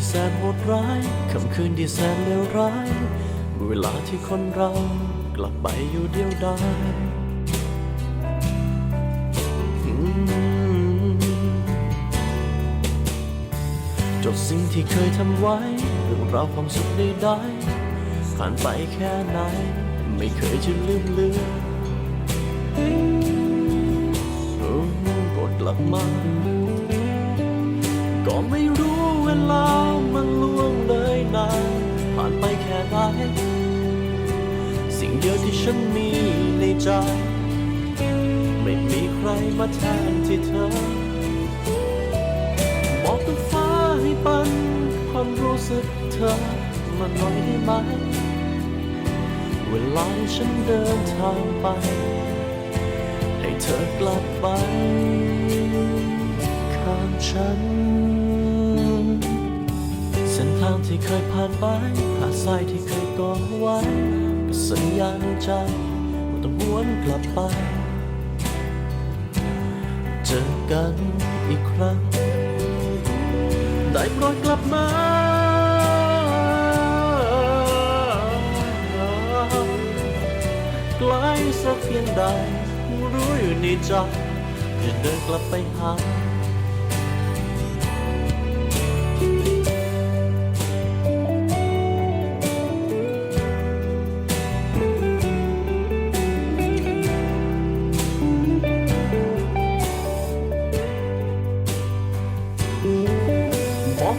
ที่แสนโหดร้ายคำคืนที่แสนเลวร้าย เวลาที่คนเรากลับไปอยู่เดียวดายจดสิ่งที่เคยทำไว้เรื่องราวความสุขใดๆผ่านไปแค่ไหน ไม่เคยจะลืมเลือนอืมกดกลับมา ก็ไม่รู้เวลา มันล่วงเลยนานผ่านไปแค่ไหนสิ่งเดียวที่ฉันมีในใจ ไม่มีใครมาแทนที่เธอ บอกกับฟ้าให้ปันความรู้สึกเธอมาหน่อยได้ไหม เวลาฉันเดินทางไป ให้เธอกลับไปข้างฉัน ที่เคยผ่านไปหาดทรายที่เคยกองไว้ก็สัญญาณใจว่าต้องหวนกลับไป เจอกันอีกครั้ง ได้โปรดกลับมาไกลสักเพียงใดรู้อยู่ในใจจะเดินกลับไปหา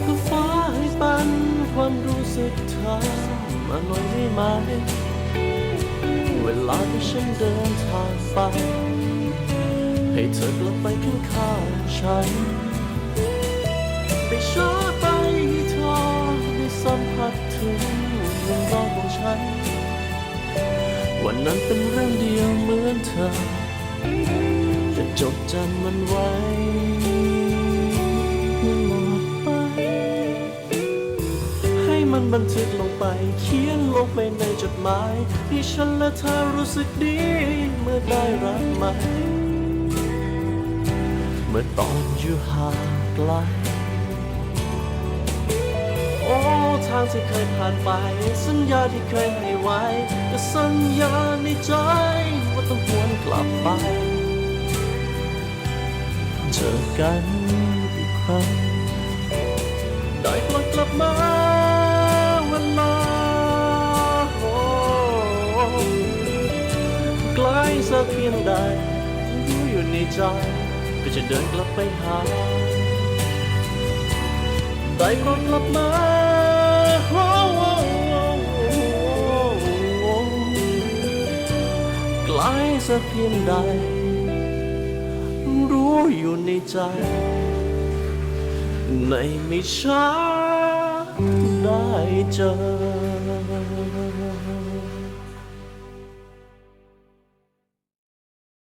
บอกกับฟ้าให้ปันความรู้สึกเธอมาหน่อยได้ไหม เวลาที่ฉันเดินทางไป ให้เธอกลับไปข้างข้างฉัน ไปชาร์จไปให้เธอได้สัมผัสถึงเรื่องราวของฉัน วันนั้นเป็นเรื่องเดียวเหมือนเธอจะจดจำมันไว้ มันบันทึกลงไป เขียนลงไปในจดหมาย ที่ฉันและเธอรู้สึกดี เมื่อได้รักใหม่เมื่อตอนอยู่ห่างไกล โอ้ทางที่เคยผ่านไป สัญญาที่เคยให้ไว้แต่สัญญาในใจว่าต้องหวนกลับไป เจอกันอีกครั้ง สักเพียงใดรู้อยู่ในใจ ก็จะเดินกลับไปหาได้โปรดกลับมาไกลสักเพียงใด รู้อยู่ในใจ ในไม่ช้าได้เจอ